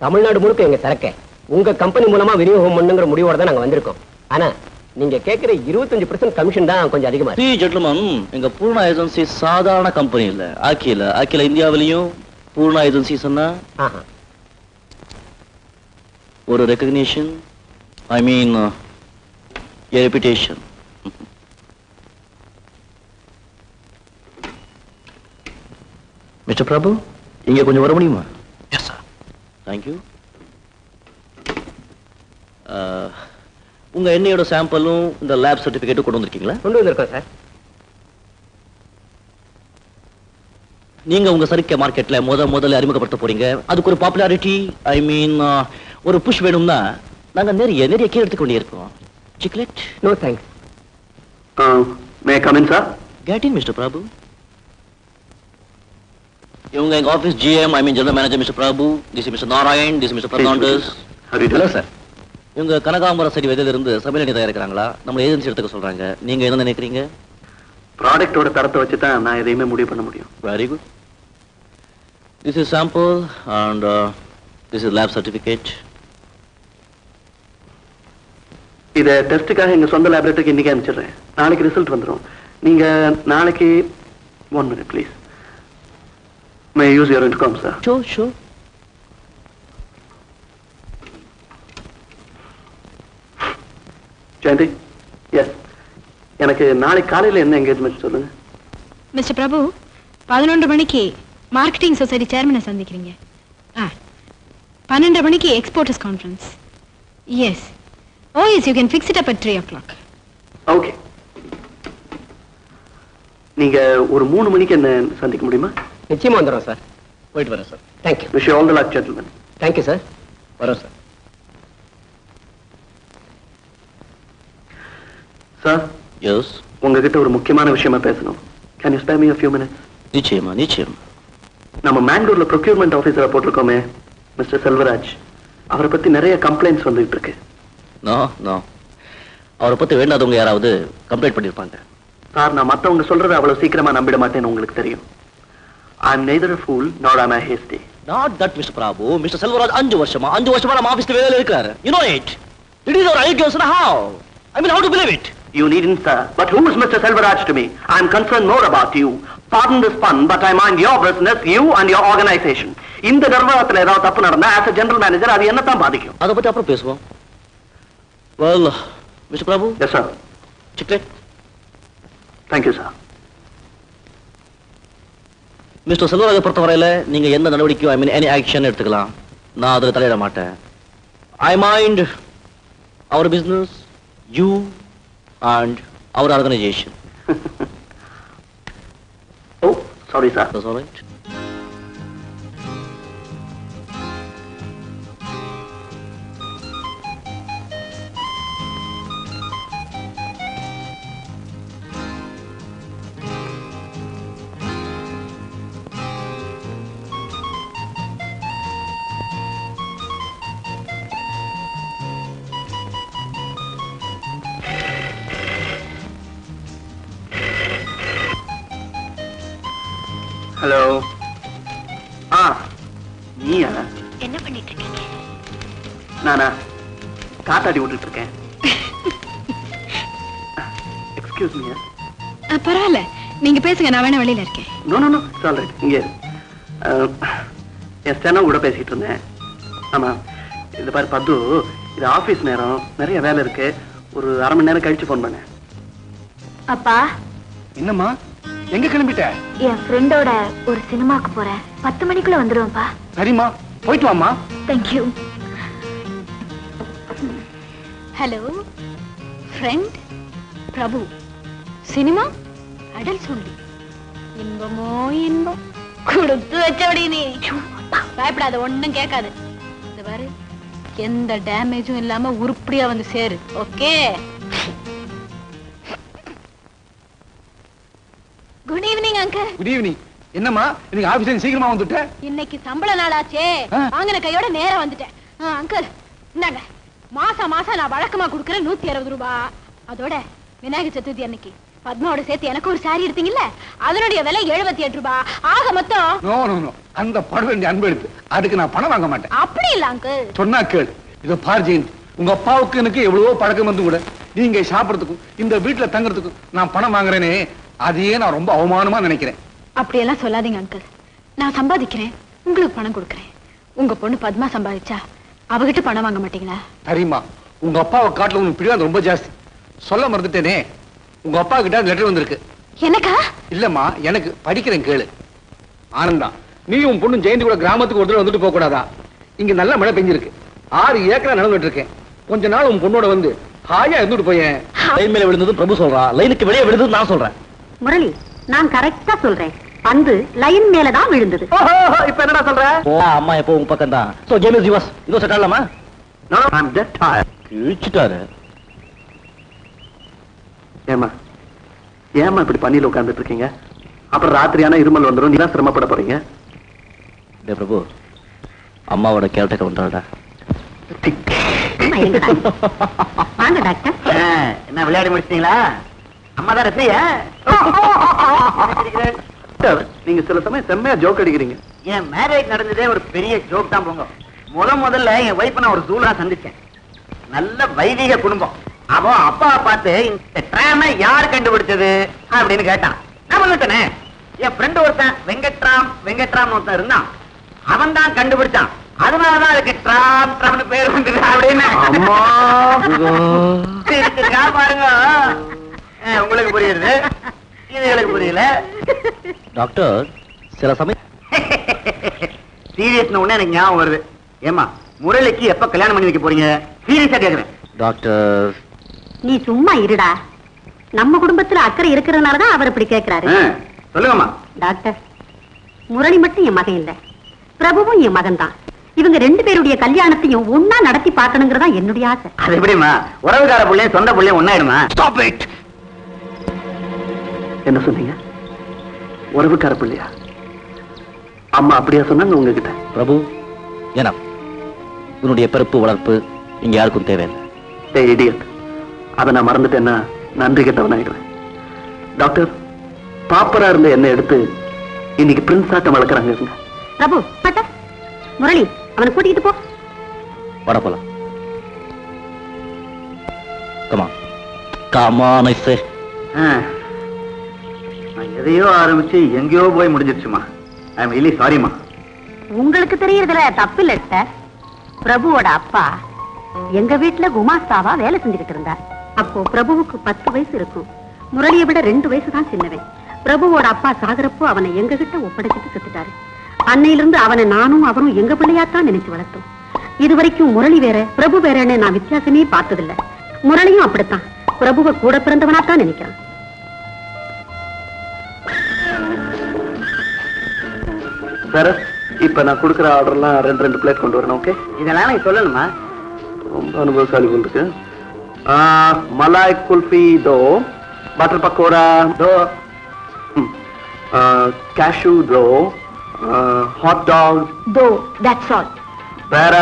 தமிழ்நாடு முழுக்க எங்க சரக்க உங்க கம்பெனி மூலமா விநியோகம் பண்ணுங்கிற முடிவோட தான் நாங்க வந்திருக்கோம். ஆனா நீங்க கேக்குற இருபத்தஞ்சு பர்சன்ட் கமிஷன் தான் கொஞ்சம் அதிகமா இருக்கு. சி ஜென்டில்மன் எங்க பூர்ணா ஏஜென்சி சாதாரண கம்பெனி இல்ல. அகில அகில இந்தியாவிலையும் பூர்ணா ஏஜென்சி சொன்னா ஆஹா. ஒரு recognition I mean ரெputation mister Prabhu இங்க கொஞ்சம் வர முடியுமா? தேங்க்யூ உங்க எண்ணெயோட சாம்பிளும் இந்த லேப் சர்டிபிகேட்டும் கொண்டு வந்திருக்கீங்களா? கொண்டு வந்திருக்கோம் சார் நீங்க உங்க சரக்கு மார்க்கெட்ல முத முதல்ல அறிமுகப்படுத்த போறீங்க. அதுக்கு ஒரு பாப்புலாரிட்டி ஐ மீன் ஒரு புஷ் வேணும்னா நாங்க நிறைய நிறைய கீழே எடுத்துக்க வேண்டியிருக்கோம். Chiclet no thanks may come in sir get in Mister Prabhu இவங்க எங்க office GM I mean general manager Mister Prabhu this Mister Narayan this Mister Fernandes hello sir இவங்க கனகாம்பர சரி விதையில இருந்து சமையல் தயாரிக்கிறாங்களா? நம்ம ஏஜென்சி எடுத்துக்க சொல்றாங்க. நீங்க என்ன நினைக்கிறீங்க? ப்ராடக்டோட தரத்தை வச்சு தான் நான் எதையுமே முடிவு பண்ண முடியும். Very good this is sample and this is lab certificate இதை டெஸ்ட்டுக்காக எங்க சொந்த லேபரேட்டரிக்கு இன்னைக்கு அனுப்பிச்சிடுறேன். நாளைக்கு ரிசல்ட் வந்துடும் நீங்க நாளைக்கு one minute please may use your income sir show show Jayanthi yes எனக்கு நாளைக்கு காலையில என்ன என்கேஜ்மெண்ட் சொல்லுங்க? மிஸ்டர் பிரபு பதினொன்று மணிக்கு மார்க்கெட்டிங் சொசைட்டி சேர்மனை சந்திக்கிறீங்க. ஆ பன்னெண்டு மணிக்கு exporters conference yes oh yes you can fix it up at three o'clock okay நீங்க ஒரு மூணு மணிக்கு என்ன சந்திக்க முடியுமா? நிச்சயமா வந்துடும் சார் போயிட்டு வரேன் sir thank you wish all the luck gentleman thank you sir வரேன் சார் சார் எஸ் உங்ககிட்ட ஒரு முக்கியமான விஷயமா பேசணும். Can you spare me a few minutes? நிச்சயமா நிச்சயமா. நம்ம மேங்களூர்ல ப்ரொக்யூர்மெண்ட் ஆபீசரா போட்டிருக்கோமே மிஸ்டர் செல்வராஜ் அவரை பத்தி நிறைய கம்ப்ளைண்ட்ஸ் வந்துகிட்டு இருக்கு. No no. அவரை பத்தி வேண்டாதவங்க யாராவது கம்ப்ளைண்ட் பண்ணிருப்பாங்க. சார் நான் மத்தவங்க சொல்றதை அவ்வளவு சீக்கிரமா நம்பிட மாட்டேன்னு உங்களுக்கு தெரியும். I am neither fool not I'm hasty not that mister Prabhu mister Selvaraj அஞ்சு வருஷமா அஞ்சு வருஷமா நம்ம ஆபீஸ்ல வேலையில இருக்காரு you know it it is அவர் ஐக்கியம் how I mean how to believe it You needn't, sir. But who is Mr. Selvaraj to me? I'm concerned more about you. Pardon this pun, but I mind your business, you and your organization. இந்த நிர்வாகத்துல ஏதாவது தப்பு நடந்தா as a general manager அது என்னத்தான் பாதிக்கும் அதை பத்தி அப்புறம் பேசுவோம் well mister Prabhu yes sir chiclet thank you sir Mister செல்வராஜை பொறுத்தவரையில நீங்க எந்த நடவடிக்கையும் ஐ மீன் எனி ஆக்ஷன் எடுத்துக்கலாம். நான் அதுல தலையிட மாட்டேன். I mind our business you and our organisation oh sorry sir That's hello ஆ நீயா? என்ன பண்ணிட்டு இருக்கீங்க நானா காத்தாடி விட்டுட்டு இருக்கேன் எக்ஸ்கியூஸ் மீ பரவாயில்ல. நீங்க பேசுங்க நான் வேணா வெளியில இருக்கேன். No no no all right இங்கே என் ஸ்டெனோ கூட பேசிட்டு இருந்தேன். ஆமா இது பாரு பத்து இது ஆபீஸ் நேரம் நிறைய வேலை இருக்கு. ஒரு அரை மணி நேரம் கழிச்சு ஃபோன் பண்ணேன் அப்பா? என்னம்மா? எங்க கிளம்பிட்ட? என் ஃப்ரெண்டோட ஒரு சினிமாக்கு போறேன் பத்து மணிக்குள்ள வந்துடுவேன்ப்பா சரிம்மா போயிட்டு வாம்மா. Thank you hello friend Prabhu. Cinema? Atal சொல்லி. இன்பமோ இன்பம்? கொடுத்து வச்சபடி நீ. பயப்படாத ஒண்ணும் கேட்காது. இந்த பாரு எந்த டேமேஜும் இல்லாம உருப்படியா வந்து சேரு. ஓகே அங்கிள் குட் ஈவினிங் என்னம்மா? இன்னைக்கு ஆபீஸ்ல சீக்கிரமா வந்துட்ட? இன்னைக்கு சம்பள நாளாச்சே. ஆ. வாங்கின கையோட நேரா வந்துட்டேன் ஆ, அங்கிள் இந்தாங்க. மாசம் மாசம் நான் வழக்கமா கொடுக்கறேன் நூத்தி அறுபது ரூபாய் அதோட விநாயகர் சதுர்த்தி அன்னைக்கு. பத்மாவோட சேர்த்து எனக்கு ஒரு சாரி எடுத்தீங்கல்ல? அதனுடைய விலை எழுபத்தி எட்டு ரூபாய் ஆக மொத்தம் நோ நோ நோ அந்த படம் வேண்டிய அன்பு எடுத்து. அதுக்கு நான் பணம் வாங்க மாட்டேன். அப்படி இல்ல அங்கிள் சொன்னா கேள். இது பார் ஜெயந்த் உங்க அப்பாவுக்கு எனக்கு எவ்வளவோ பழக்கம் வந்து கூட நீங்க சாப்பிடறதுக்கும் இந்த வீட்டுல தங்குறதுக்கும் நான் பணம் வாங்குறேனே. அதையே நான் ரொம்ப அவமானமா நினைக்கிறேன். அப்படியெல்லாம் சொல்லாதீங்க அங்கிள் நான் சம்பாதிக்கிறேன். உங்களுக்கு பணம் கொடுக்குறேன். உங்க பொண்ணு பத்மா சம்பாதிச்சா அவகிட்ட பணம் வாங்க மாட்டீங்களா? சரிம்மா. உங்க அப்பாவை காட்டுல உனக்கு பிடிவாதம் ரொம்ப ஜாஸ்தி. சொல்ல மறந்துட்டேனே. உங்க அப்பா கிட்ட லெட்டர் வந்திருக்கு. எனக்கா? இல்லம்மா எனக்கு படிக்கிறேன் கேளு. ஆனந்தா நீ உன் பொண்ணு ஜெயந்தி கூட கிராமத்துக்கு ஒரு தடவை வந்துட்டு போக கூடாதா இங்க நல்ல மழை பெஞ்சிருக்கு. ஆறு ஏக்கரா நடந்துட்டு இருக்கேன் கொஞ்ச நாள் உன் பொண்ணோட வந்து ஹாயா இருந்துட்டு போயேன். லைன் மேல விழுந்தது பிரபு சொல்றான் லைனுக்கு வெளியே விழுந்தது நான் சொல்றேன். முரளி நான் கரெக்டா சொல்றேன். பந்து லைன் மேலதான் விழுந்தது. இப்ப என்னடா சொல்ற? அம்மா எப்போ உங்க பக்கம் தான் சோ கேம் இஸ் யுவர்ஸ் இதோ செட் No, I'm dead tired. கிழிச்சிட்டாரு ஏமா ஏமா இப்படி பண்ணில உட்கார்ந்துட்டு இருக்கீங்க? அப்புறம் ராத்திரியான இருமல் வந்துரும் நீ தான் சிரமப்பட போறீங்க? டே பிரபு அம்மாவோட கேரக்டர் வந்தாடா? வாங்க டாக்டர். என்ன விளையாடி முடிச்சிட்டீங்களா? அம்மா தான் ரசியா நீங்க சில சமயம் செம்மையா ஜோக் அடிக்கிறீங்க. என் மேரேஜ் நடந்ததே ஒரு பெரிய ஜோக் தான் போங்க. முத முதல்ல என் ஒய்ஃப் நான் ஒரு ஜூலா சந்திச்சேன். நல்ல வைதிக குடும்பம். அவன் அப்பாவை பார்த்து இந்த ட்ராம யார் கண்டுபிடிச்சது? அப்படின்னு கேட்டான். நான் சொல்லிட்டேனே என் ஃப்ரெண்ட் ஒருத்தன் வெங்கட்ராம் வெங்கட்ராம் ஒருத்தன் இருந்தான். அவன் தான் கண்டுபிடிச்சான். அதனாலதான் அதுக்கு ட்ராம் ட்ராம்னு பேர் அப்படின்னு. பாருங்க. உங்களுக்கு புரியுது. இது எனக்கு புரியல. டாக்டர் சில சமயம் சீரியஸ்னு உடனே எனக்கு ஞாபகம் வருது. ஏமா முரளிக்கு எப்ப கல்யாணம் பண்ணி வைக்க போறீங்க? சீரியஸா கேக்குறேன். டாக்டர் நீ சும்மா இருடா. நம்ம குடும்பத்துல அக்கறை இருக்கிறதுனாலதான் அவர் இப்படி கேக்குறாரு. சொல்லுங்கம்மா. டாக்டர் முரளி மட்டும் என் மகன் இல்ல. பிரபுவும் என் மகன் தான். இவங்க ரெண்டு பேருடைய கல்யாணத்தையும் ஒன்னா நடத்தி பார்க்கணுங்கிறதா என்னுடைய ஆசை. அது எப்படிமா உறவுக்கார புள்ளையும் சொந்த புள்ளையும் ஒன்னாயிடுமா ஸ்டாப் இட் என்ன சொன்னீங்க? உறவுக்கார பிள்ளையா அம்மா அப்படியா சொன்னாங்க உங்ககிட்ட? பிரபு ஏனா உன்னுடைய பிறப்பு வளர்ப்பு இங்க யாருக்கும் தேவையில்லை. இடியட் அதை நான் மறந்துட்டேன்னா நன்றி கெட்டவனாயிடுவேன் டாக்டர் பாப்பரா இருந்த என்ன எடுத்து இன்னைக்கு பிரின்ஸ் ஆட்டம் வளர்க்குறாங்க இவங்க. பிரபு பட்ட முரளி அவனை கூட்டிக்கிட்டு போ. வர போலாம். கமா கமா நைஸே ஆ. எதையோ ஆரம்பிச்சு எங்கேயோ போய் முடிஞ்சிருச்சுமா. ஐ எம் ரியலி சாரிமா உங்களுக்கு தெரியறதுல தப்பு இல்ல சார் பிரபுவோட அப்பா எங்க வீட்டுல குமாஸ்தாவா வேலை செஞ்சுக்கிட்டு இருந்தார். அப்போ பிரபுவுக்கு பத்து வயசு இருக்கும். முரளியை விட ரெண்டு வயசு தான் சின்னவன். பிரபுவோட அப்பா சாகரப்போ அவனை எங்க கிட்ட ஒப்படைச்சிட்டு செத்துட்டாரு. அன்னையிலிருந்து அவனை நானும் அவரும் எங்க பிள்ளையாத்தான் நினைச்சு வளர்த்தோம். இது வரைக்கும் முரளி வேற பிரபு வேறன்னு நான் வித்தியாசமே பார்த்ததில்ல. முரளியும் அப்படித்தான். பிரபுவை கூட பிறந்தவனாத்தான் நினைக்கிறான். வேற இப்ப நான் கொடுக்குற ஆர்டர்லாம் ரெண்டு ரெண்டு பிளேட் கொண்டு வரணும் ஓகே இதெல்லாம் நீங்க சொல்லணுமா? ரொம்ப அனுபவசாலி போல் இருக்கு. மலாய் குல்ஃபி தோ பட்டர் பக்கோடா தோ கேஷு தோ ஹாட் டாக் தோ தட்ஸ் ஆல் வேற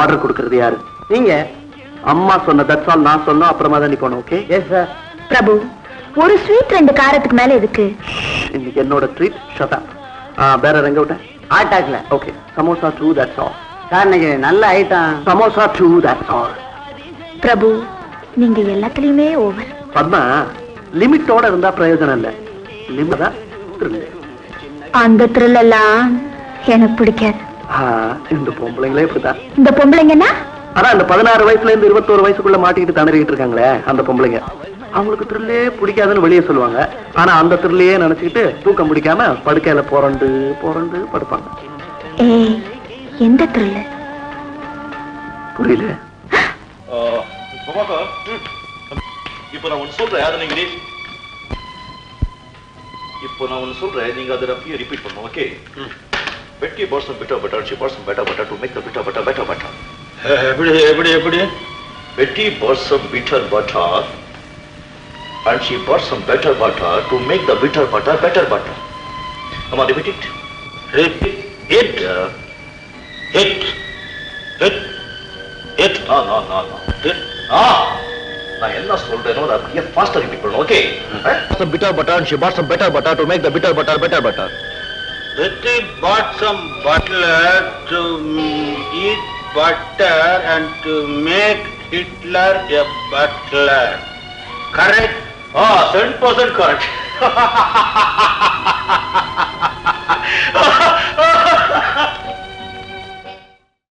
ஆர்டர் கொடுக்கறது யாரு? நீங்க? அம்மா சொன்ன தட்ஸ் ஆல் நான் சொன்னோம் அப்புறமா தான் நீ போனோம் ஓகே எஸ் சார் பிரபு. ஒரு ஸ்வீட் ரெண்டு காரத்துக்கு மேல எதுக்கு? இன்னைக்கு என்னோட ட்ரீட் ஷட்டா வேற எங்க விட்ட? ஆட்டாக்ல okay samosa two that's all sir இன்னைக்கு நல்ல item samosa two that's all Prabhu நீங்க எல்லாத்துலயுமே ஓவர் பத்மா லிமிட்டோட இருந்தா பிரயோஜனம் இல்ல. லிமிட். அந்த த்ரில் எல்லாம் எனக்கு பிடிக்காது. ஆ, இந்த பொம்பளைங்களே இப்படிதான் இந்த பொம்பளைங்கன்னா? ஆனா அந்த பதினாறு வயசுல இருந்து இருபத்தோரு வயசுக்குள்ள மாட்டிக்கிட்டு திணறிக்கிட்டு இருக்காங்களே அந்த பொம்பளைங்க. அவங்களுக்கு த்ரில்லே பிடிக்காதுன்னு வெளியே சொல்லுவாங்க. ஆனா அந்த த்ரில்லையே நினைச்சுக்கிட்டு தூக்கம் பிடிக்காம படுக்கையில புரண்டு புரண்டு படுப்பாங்க. எந்த த்ரில் புரியல. இப்போ நான் ஒன்று சொல்றேன். அதை நீங்க re- இப்போ நான் சொல்றேன். நீங்க அதை அப்படியே ரிப்பீட் பண்ணுங்க okay Betty bought bitter butter she bought better butter to make the bitter butter better butter எப்படி எப்படி எப்படி? Betty bought bitter butter and she bought some better butter to make the bitter butter better butter. Come on, repeat it. Repeat it. uh, Hit. Hit. Hit. No, no, no, no. Hit. Ah. நான் என்ன சொல்றேனோ அதை அப்படியே ஃபாஸ்டா repeat பண்ணணும் okay Some bitter butter and she bought some better butter to make the bitter butter better butter. Betty bought some butter to mm, eat butter and to make Hitler a butler. Correct? हाँ seven percent correct